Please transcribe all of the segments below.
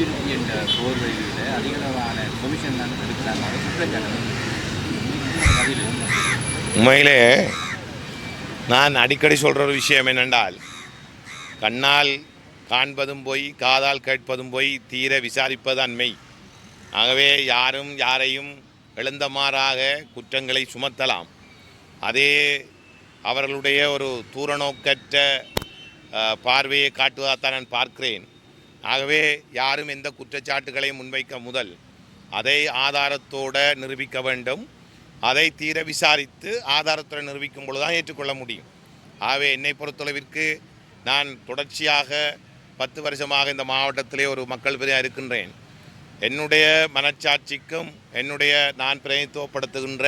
அபிவிருத்தி என்ற போர்வையில் அதிகளவான கொமிஷன் தான் எடுக்கிறாங்க. குற்றச்சாட்டு. உண்மையிலே நான் அடிக்கடி சொல்கிற ஒரு விஷயம் என்னென்றால் கண்ணால் காண்பதும் போய் காதால் கேட்பதும் போய் தீர விசாரிப்பது மெய் ஆகவே யாரும் யாரையும் எழுந்தமாறாக குற்றங்களை சுமத்தலாம். அதே அவர்களுடைய ஒரு தூரநோக்கற்ற பார்வையை காட்டுவதாகத்தான் நான் பார்க்கிறேன். ஆகவே யாரும் எந்த குற்றச்சாட்டுகளையும் முன்வைக்க முதல் அதை ஆதாரத்தோடு நிரூபிக்க வேண்டும். அதை தீர விசாரித்து ஆதாரத்துடன் நிரூபிக்கும் பொழுது தான் ஏற்றுக்கொள்ள முடியும். ஆகவே என்னை பொறுத்தளவிற்கு நான் தொடர்ச்சியாக பத்து வருஷமாக இந்த மாவட்டத்திலே ஒரு மக்கள் பிரியாக இருக்கின்றேன். என்னுடைய மனச்சாட்சிக்கும் என்னுடைய நான் பிரதித்துவப்படுத்துகின்ற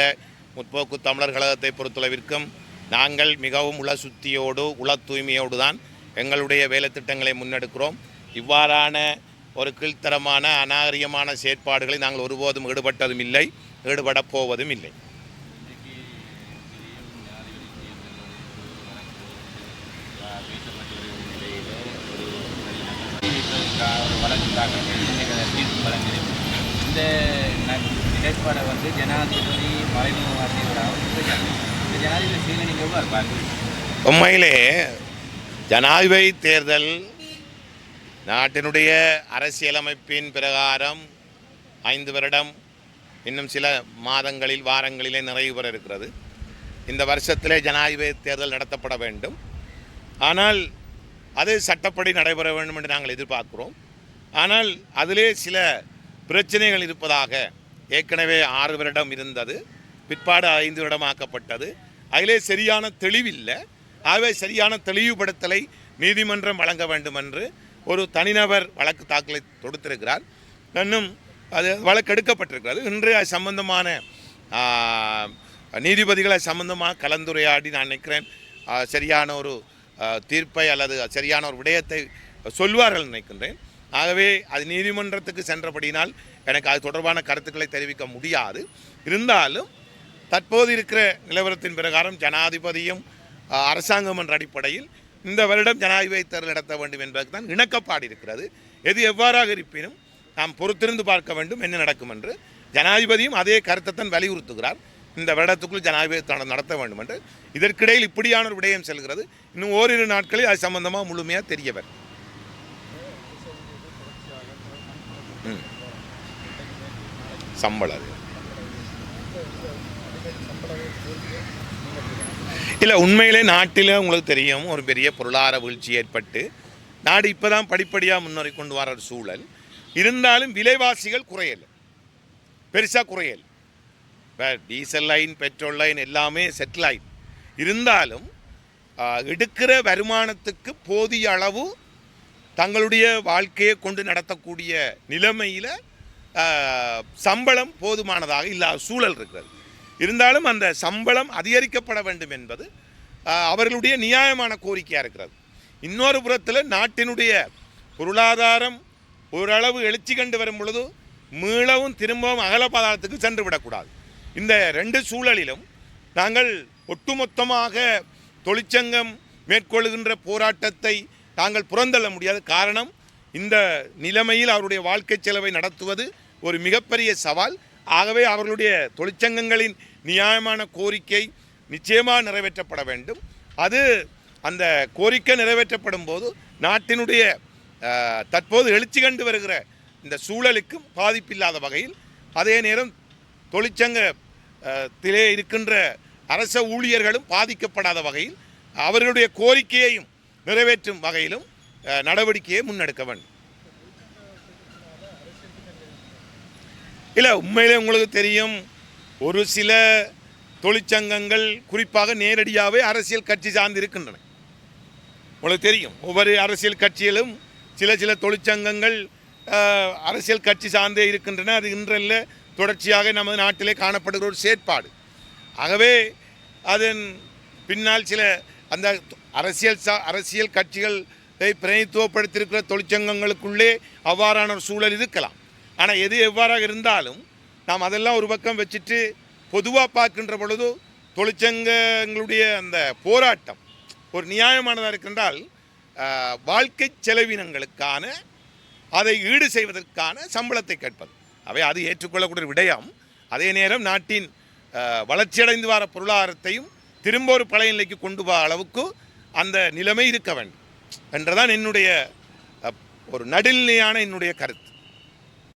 முற்போக்கு தமிழர் கழகத்தை பொறுத்தளவிற்கும் நாங்கள் மிகவும் உள சுத்தியோடு உள தூய்மையோடு தான் எங்களுடைய வேலை திட்டங்களை முன்னெடுக்கிறோம். இவ்வாறான ஒரு கீழ்த்தரமான அநாகரிகமான செயற்பாடுகளை நாங்கள் ஒருபோதும் ஈடுபட்டதும் இல்லை ஈடுபடப் போவதும் இல்லை இந்த நிலைப்பாடை வந்து ஜனாதிபதி இந்த ஜனாதிபதி எவ்வாறு பார்க்குறீங்க உண்மையிலே ஜனாதிபதி தேர்தல் நாட்டினுடைய அரசியலமைப்பின் பிரகாரம் ஐந்து வருடம் இன்னும் சில மாதங்களில் வாரங்களிலே நிறைவு பெற இருக்கிறது. இந்த வருஷத்திலே ஜனாதிபதி தேர்தல் நடத்தப்பட வேண்டும். ஆனால் அது சட்டப்படி நடைபெற வேண்டும் என்று நாங்கள் எதிர்பார்க்கிறோம். ஆனால் அதிலே சில பிரச்சனைகள் இருப்பதாக ஏற்கனவே ஆறு வருடம் இருந்தது. பிற்பாடு ஐந்து வருடமாக்கப்பட்டது. அதிலே சரியான தெளிவில்லை. ஆகவே சரியான தெளிவுபடுத்தலை நீதிமன்றம் வழங்க வேண்டும் என்று ஒரு தனிநபர் வழக்கு தாக்கலை தொடுத்திருக்கிறார். இன்னும் அது வழக்கு எடுக்கப்பட்டிருக்கிறது. இன்று அது சம்பந்தமான நீதிபதிகளை சம்பந்தமாக கலந்துரையாடி நான் நினைக்கிறேன் சரியான ஒரு தீர்ப்பை அல்லது சரியான ஒரு விடயத்தை சொல்வார்கள் நினைக்கின்றேன். ஆகவே அது நீதிமன்றத்துக்கு சென்றபடியினால் எனக்கு அது தொடர்பான கருத்துக்களை தெரிவிக்க முடியாது. இருந்தாலும் தற்போது இருக்கிற நிலவரத்தின் பிரகாரம் ஜனாதிபதியும் அரசாங்கம் என்ற அடிப்படையில் இந்த வருடம் ஜனாதிபதி தேர்தல் நடத்த வேண்டும் என்பதற்கு தான் இணக்கப்பாடு இருக்கிறது எது எவ்வாறாக இருப்பினும் நாம் பொறுத்திருந்து பார்க்க வேண்டும் என்ன நடக்கும் என்று ஜனாதிபதியும் அதே கருத்தை தான் வலியுறுத்துகிறார். இந்த வருடத்துக்குள் ஜனாதிபதி நடத்த வேண்டும் என்று. இதற்கிடையில் இப்படியான ஒரு விடயம் செல்கிறது. இன்னும் ஓரிரு நாட்களில் அது சம்பந்தமாக முழுமையாக தெரியவர். சம்பளம் அது. இல்லை உண்மையிலே நாட்டில் உங்களுக்கு தெரியும் ஒரு பெரிய பொருளாதார வீழ்ச்சி ஏற்பட்டு நாடு இப்போ தான் படிப்படியாக முன்னேறி கொண்டு வர ஒரு சூழல். இருந்தாலும் விலைவாசிகள் குறையல். பெருசாக குறையல். இப்போ டீசல் லைன் பெட்ரோல் லைன் எல்லாமே செட்டில் இருந்தாலும் எடுக்கிற வருமானத்துக்கு போதிய அளவு தங்களுடைய வாழ்க்கையை கொண்டு நடத்தக்கூடிய நிலைமையில் சம்பளம் போதுமானதாக இல்லாத சூழல் இருக்கிறது. இருந்தாலும் அந்த சம்பளம் அதிகரிக்கப்பட வேண்டும் என்பது அவர்களுடைய நியாயமான கோரிக்கையாக இருக்கிறது. இன்னொரு புறத்தில் நாட்டினுடைய பொருளாதாரம் ஓரளவு எழுச்சி கண்டு வரும் பொழுது மீளவும் திரும்பவும் அகலபாதாரத்துக்கு சென்று விடக்கூடாது. இந்த ரெண்டு சூழலிலும் நாங்கள் ஒட்டுமொத்தமாக தொழிற்சங்கம் மேற்கொள்கின்ற போராட்டத்தை நாங்கள் புறந்தள்ள முடியாது. காரணம் இந்த நிலைமையில் அவருடைய வாழ்க்கை செலவை நடத்துவது ஒரு மிகப்பெரிய சவால். ஆகவே அவர்களுடைய தொழிற்சங்கங்களின் நியாயமான கோரிக்கை நிச்சயமாக நிறைவேற்றப்பட வேண்டும். அது அந்த கோரிக்கை நிறைவேற்றப்படும் போது நாட்டினுடைய தற்போது எழுச்சி கண்டு வருகிற இந்த சூழலுக்கும் பாதிப்பில்லாத வகையில் அதே நேரம் தொழிற்சங்க திலே இருக்கின்ற அரச ஊழியர்களும் பாதிக்கப்படாத வகையில் அவர்களுடைய கோரிக்கையையும் நிறைவேற்றும் வகையிலும் நடவடிக்கையை முன்னெடுக்க வேண்டும். இல்லை உண்மையிலே உங்களுக்கு தெரியும் ஒரு சில தொழிற்சங்கங்கள் குறிப்பாக நேரடியாகவே அரசியல் கட்சி சார்ந்து இருக்கின்றன. உங்களுக்கு தெரியும் ஒவ்வொரு அரசியல் கட்சியிலும் சில சில தொழிற்சங்கங்கள் அரசியல் கட்சி சார்ந்தே இருக்கின்றன. அது இன்றல்ல தொடர்ச்சியாக நமது நாட்டிலே காணப்படுகிற ஒரு செயற்பாடு. ஆகவே அதன் பின்னால் சில அந்த அரசியல் சா அரசியல் கட்சிகளை பிரதித்துவப்படுத்தியிருக்கிற தொழிற்சங்கங்களுக்குள்ளே அவ்வாறான ஒரு சூழல் இருக்கலாம். ஆனால் எது எவ்வாறாக இருந்தாலும் நாம் அதெல்லாம் ஒரு பக்கம் வச்சுட்டு பொதுவாக பார்க்கின்ற பொழுது தொழிற்சங்கங்களுடைய அந்த போராட்டம் ஒரு நியாயமானதாக இருக்கின்றால் வாழ்க்கை செலவினங்களுக்கான அதை ஈடு செய்வதற்கான சம்பளத்தை கேட்பது. அவை அது ஏற்றுக்கொள்ளக்கூடிய விடயம். அதே நேரம் நாட்டின் வளர்ச்சியடைந்து வர பொருளாதாரத்தையும் திரும்ப ஒரு பழைய நிலைக்கு கொண்டு வர அளவுக்கு அந்த நிலைமை இருக்க வேண்டும். என்றுதான் என்னுடைய ஒரு நடுநிலையான என்னுடைய கருத்து.